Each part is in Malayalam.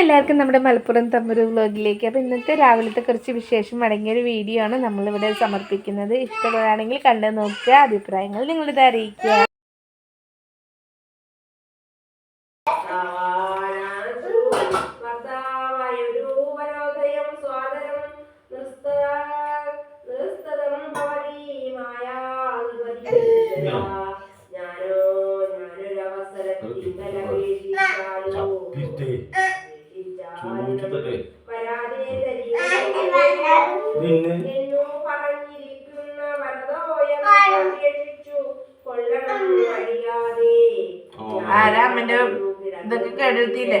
എല്ലാവർക്കും നമ്മുടെ മലപ്പുറം തമ്പൂർ വ്ലോഗിലേക്ക്. അപ്പോൾ ഇന്നത്തെ രാവിലത്തെ കുറച്ച് വിശേഷം അടങ്ങിയൊരു വീഡിയോ ആണ് നമ്മളിവിടെ സമർപ്പിക്കുന്നത്. ഇഷ്ടമുള്ളതാണെങ്കിൽ കണ്ടു നോക്കുക. അഭിപ്രായങ്ങൾ നിങ്ങളിത് അറിയിക്കുക. ആരാ അമ്മേന്റെ ഇതൊക്കെ കേടെടുത്തില്ലേ?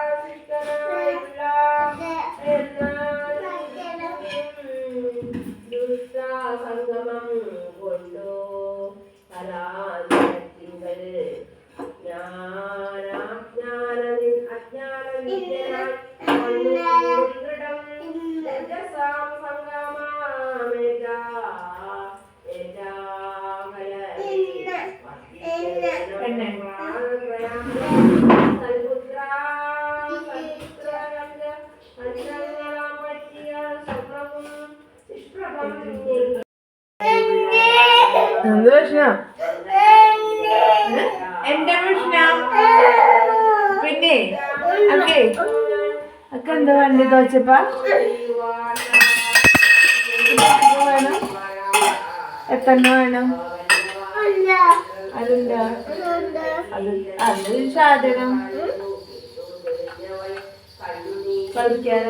എന്ത് പ്രശ്നം എന്റെ പ്രശ്ന പിന്നെ ഓക്കെ ഒക്കെ എന്താ വണ്ടി തോച്ചപ്പ? എത്ര വേണം അതില്ല അത് അത് സാധനം? കളിക്കാൻ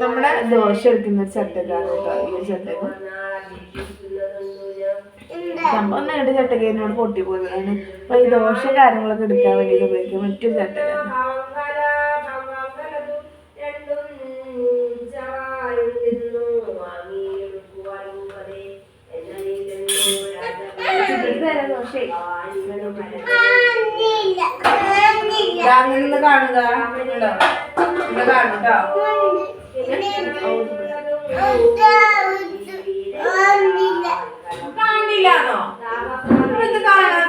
നമ്മുടെ ദോശ എടുക്കുന്ന ചട്ടക്കാണ് കേട്ടോ. ഈ ഒരു ചട്ടക. സംഭവം നേരിട്ട് ചട്ടകേനോട് പൊട്ടിപ്പോയതാണ്. അപ്പൊ ഈ ദോശ കാര്യങ്ങളൊക്കെ എടുക്കാൻ വേണ്ടിയിട്ട് ഉപയോഗിക്കും മറ്റൊരു ചട്ടക്കാണ് ദോശ നിന്ന് കാണുക കാണുട്ടോ കാണില്ലാന്നോ ഇത് കാണാത്തത്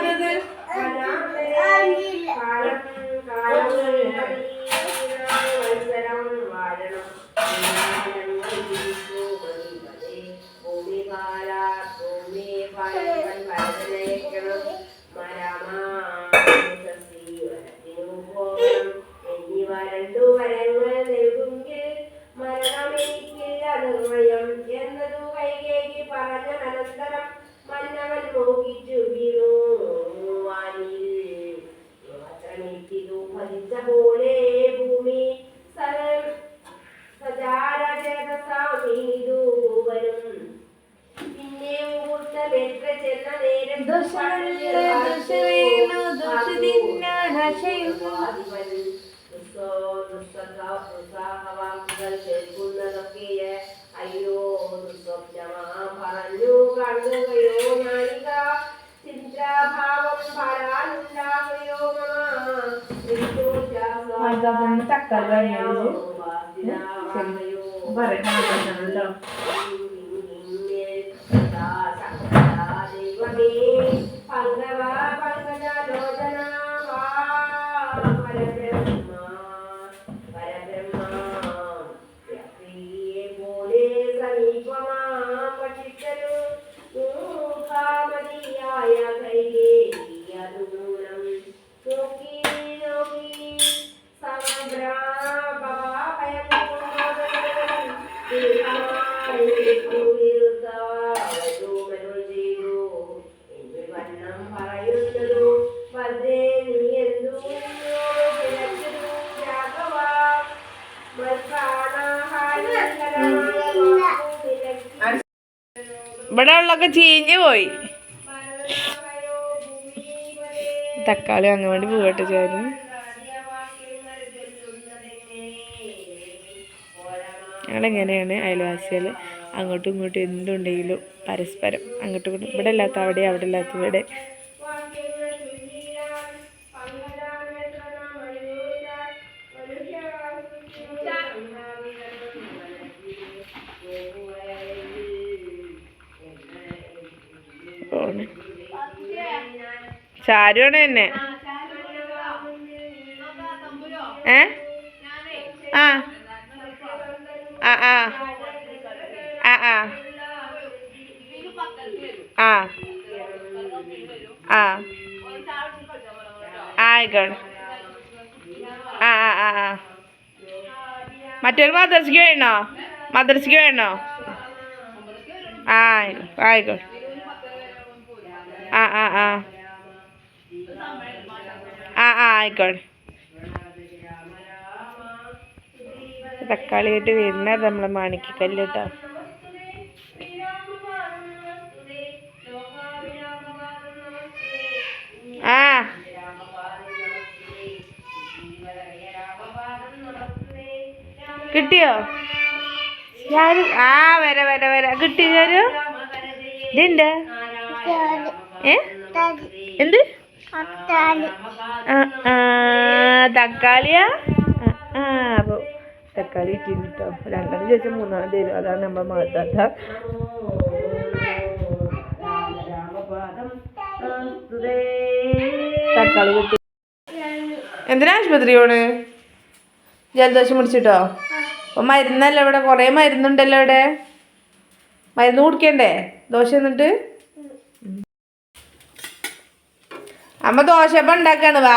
ദോഷമല്ല ദോഷവേനു ദോഷദിന്ന നശയുന്നു കേൾക്കുന്നതൊക്കെയെ അയ്യോ ദുസ്വപ്നമാ പറഞ്ഞു കണ്ണുകയോ ഞാനിക ചിന്താഭാവം പരാനുണ്ടാകുകയോ തക്കല്ലോ പറയുന്നുണ്ടല്ലോ Amém. ഉള്ളൊക്കെ ചീഞ്ഞു പോയി. തക്കാളി വാങ്ങാൻ വേണ്ടി പോകട്ടെ ചേരും ഞങ്ങളെങ്ങനെയാണ് അയൽവാസികൾ അങ്ങോട്ടും ഇങ്ങോട്ടും എന്തുണ്ടെങ്കിലും പരസ്പരം അങ്ങോട്ടും ഇങ്ങോട്ടും. ഇവിടെ ഇല്ലാത്ത അവിടെ അവിടെ ഇല്ലാത്ത ഇവിടെ പോണ് ചാരുവാണ് തന്നെ ഏ? ആ. ആ ആ. ആ ആ. ആ. ആ. ആയിക്കോട്ടെ. ആ ആ ആ ആ. മറ്റൊരു മദ്രസയ്ക്ക് വേണോ മദ്രസയ്ക്ക് വേണോ ആ ആയിക്കോട്ടെ. ആ ആ ആ. ആ ആ ആയിക്കോട്ടെ. തക്കാളി ആയിട്ട് വരുന്നത് നമ്മളെ മാണിക്കക്കല്ല് കേട്ടോ ആ. കിട്ടിയോ? ആ വര വര വര. കിട്ടിയോ ഇതുണ്ട്. ഏ? എന്ത്? തക്കാളിയാ? ആ, അപ്പോൾ തക്കാളി ഇട്ടിന് കേട്ടോ രണ്ടെണ്ണം ചോദിച്ചാൽ മൂന്നെണ്ണം തരും. അതാണ് നമ്മൾ മാതാത്ത. എന്തിനാ ആശുപത്രി പോണ്? ജലദോഷം പിടിച്ചിട്ടോ? അപ്പൊ മരുന്നല്ല ഇവിടെ? കുറേ മരുന്നുണ്ടല്ലോ ഇവിടെ. മരുന്ന് കുടിക്കണ്ടേ? ദോശ എന്നിട്ട് അമ്മ ദോശപ്പം ഉണ്ടാക്കാണ് വാ.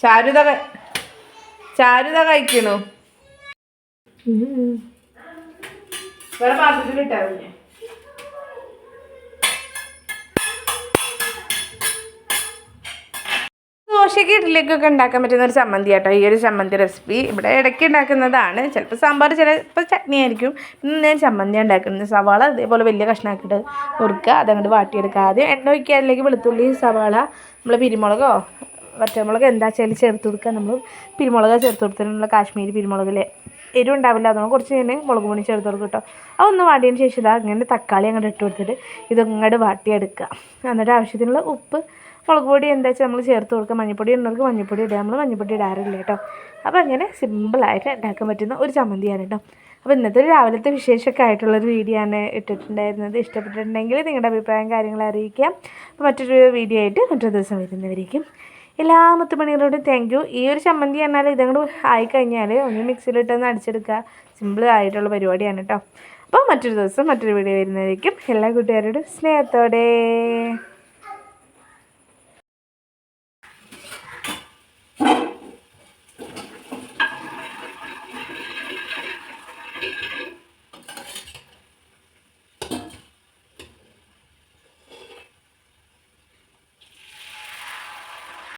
ചാരുത ചാരുത കഴിക്കണു. വേറെ പാത്രത്തിലിട്ടാ ദോശ ഇഡ്ഡലിക്കൊക്കെ ഉണ്ടാക്കാൻ പറ്റുന്ന ഒരു ചമ്മന്തി കേട്ടോ ഈ ഒരു ചമ്മന്തി റെസിപ്പി ഇവിടെ ഇടയ്ക്ക് ഉണ്ടാക്കുന്നതാണ്. ചിലപ്പോൾ സാമ്പാർ ചിലപ്പോൾ ചട്നി ആയിരിക്കും. ഞാൻ ചമ്മന്തി ഉണ്ടാക്കുന്നത്. സവാള അതേപോലെ വലിയ കഷ്ണമാക്കിയിട്ട് മുറുക്കുക. അതങ്ങോട്ട് വാട്ടിയെടുക്കുക. ആദ്യം എണ്ണ ഒഴിക്കുക. അതിലേക്ക് വെളുത്തുള്ളി സവാള നമ്മൾ പിരിമുളകോ വറ്റമുളക് എന്താ വെച്ചാൽ ചേർത്ത് കൊടുക്കുക. നമ്മൾ പിരിമുളക് ചേർത്ത് കൊടുത്തിട്ടുള്ള കാശ്മീരി പിരിമുളകിലെ എരിവ് ഉണ്ടാവില്ല. അതുകൊണ്ട് കുറച്ച് ഞാൻ മുളക് പൊടി ചേർത്ത് കൊടുക്കും കേട്ടോ. ഒന്ന് വാടിയതിന് ശേഷം ഇതാ അങ്ങനെ തക്കാളി അങ്ങോട്ട് ഇട്ട് കൊടുത്തിട്ട് ഇതങ്ങോട്ട് വാട്ടിയെടുക്കുക. എന്നിട്ട് ആവശ്യത്തിനുള്ള ഉപ്പ് മുളക് പൊടി എന്താ വെച്ചാൽ നമ്മൾ ചേർത്ത് കൊടുക്കുക. മഞ്ഞൾപ്പൊടി ഉള്ളവർക്ക് മഞ്ഞൾപ്പൊടി ഇടുക നമ്മൾ മഞ്ഞൾപ്പൊടി ഇടാറില്ല കേട്ടോ. അപ്പോൾ അങ്ങനെ സിമ്പിളായിട്ട് ഉണ്ടാക്കാൻ പറ്റുന്ന ഒരു ചമ്മന്തിയാണ് കേട്ടോ. അപ്പോൾ ഇന്നത്തെ ഒരു രാവിലത്തെ വിശേഷമൊക്കെ ആയിട്ടുള്ളൊരു വീഡിയോ ആണ് ഇട്ടിട്ടുണ്ടായിരുന്നത്. ഇഷ്ടപ്പെട്ടിട്ടുണ്ടെങ്കിൽ നിങ്ങളുടെ അഭിപ്രായം കാര്യങ്ങൾ അറിയിക്കാം. അപ്പോൾ മറ്റൊരു വീഡിയോ ആയിട്ട് മറ്റൊരു ദിവസം വരുന്നവരിക്കും. എല്ലാ മുത്തുമണികളോടും താങ്ക് യു ഈ ഒരു ചമ്മന്തി പറഞ്ഞാൽ ഇതങ്ങോട്ട് ആയിക്കഴിഞ്ഞാൽ ഒന്ന് മിക്സിയിലിട്ടൊന്ന് അടിച്ചെടുക്കുക. സിമ്പിൾ ആയിട്ടുള്ള പരിപാടിയാണ് കേട്ടോ. അപ്പോൾ മറ്റൊരു ദിവസം മറ്റൊരു വീഡിയോ വരുന്നതായിരിക്കും എല്ലാ കൂട്ടുകാരോടും സ്നേഹത്തോടെ.